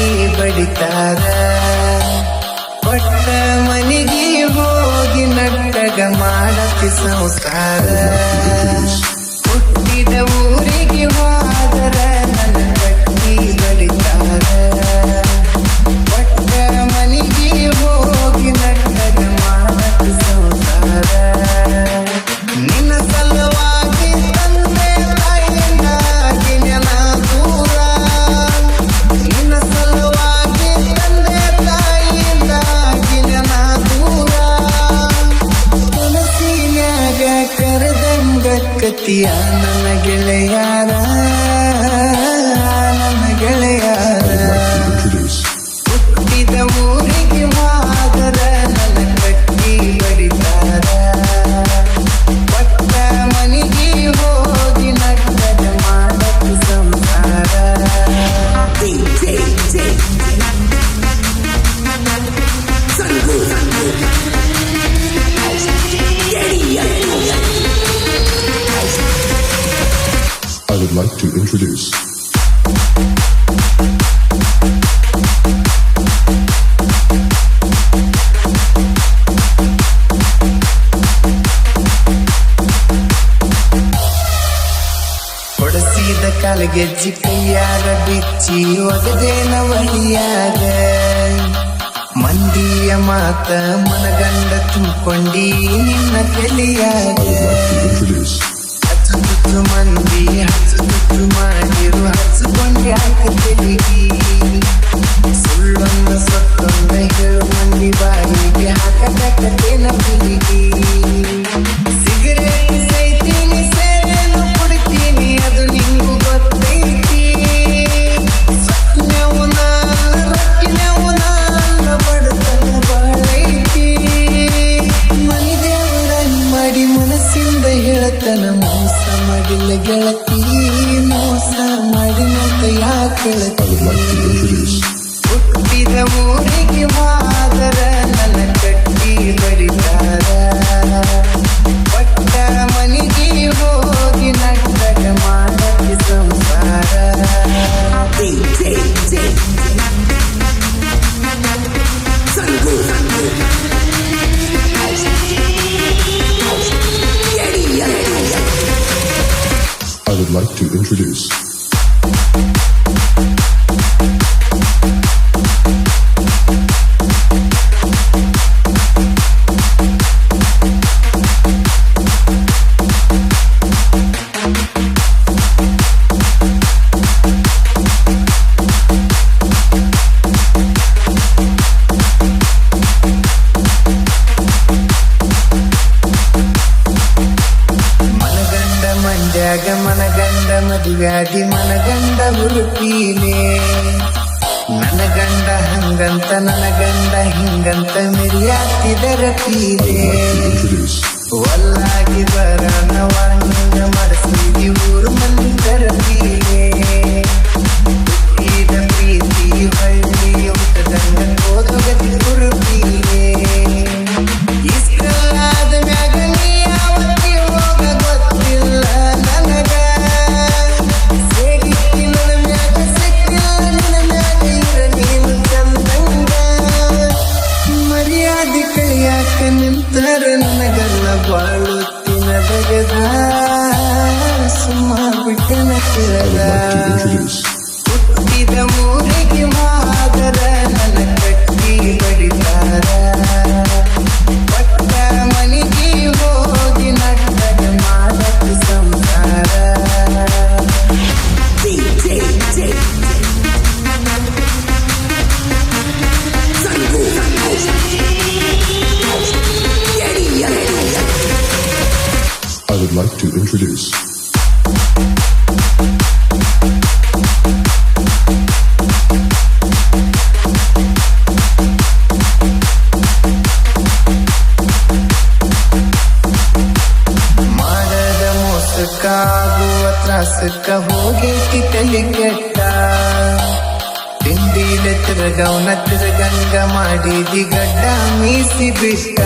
ಗಟ್ಟಿ ಬಡಿತಾರ. ಪಟ್ಟ ಮನೆಗೆ ಹೋಗಿ ನಟ್ಟಗ ಮಾಡತಿ ಸಂಸ್ಕಾರ ಕತಿಯ ನನ್ನ ಗೆಳೆಯಾರ ನನ್ನ ಗೆಳೆಯಾರ. ಹುಟ್ಟಿದ ಊರಿಗೆ ಮಾದರ, ನನ್ನ ಕಟ್ಟಿ ಬಡಿತಾರ. ಪಟ್ಟ ಮನೆಗೆ ಹೋಗಿ ನಟ್ಟದ ಮಾಡಕ್ಕೆ ಸಂಸಾರ. Introduce. ಕಾಲಗೆಜ್ಜಿ ಕೈಯಾಗ ಬಿಚ್ಚಿ ಒಗದೇನ ಒಳಿಯಾಗ ಮಂದಿಯ ಮಾತ ಮನಗಂಡ ತುಂಬಿಕೊಂಡಿ ನಿನ್ನ ತಲೆಯಾಗ ಹೇಳತನ ಮೋಸ ಮಾಡಿಲ್ಲ ಗೆಳತಿ ಮೋಸ like to introduce ಹುಟ್ಟಿದ ಊರಿಗೆ Madar I would like to introduce ಮದುವ್ಯಾದಿ ಮನಗಂಡ ಹುಡುಕೀನೆ ನನ್ನ ಗಂಡ ಹಂಗಂತ ನನ್ನ ಗಂಡ ಹಿಂಗಂತ ಮಿರಿಯಾತಿದರ ಪೀಲೆ. ಒಲ್ಲಾಗಿ ಬರನ ನಿಂತರ ನನಗಲ್ಲ ಬಾಳುತ್ತಿನ ಬಗೆದ ಸುಮ್ಮ ಬಿಟ್ಟನ ಕೆಳಗ ಹುಟ್ಟಿದ like to introduce ತ್ರಾಸಕ್ಕ ಹೋಗೈತಿ ತಲೆ ಕೆಟ್ಟ. ತಿಂಡಿಲ ತಿರುಗವನ ತಿರುಗಂಗ ಮಾಡಿದಿ ಗಡ್ಡ ಮೀಸಿ ಬಿಟ್ಟ.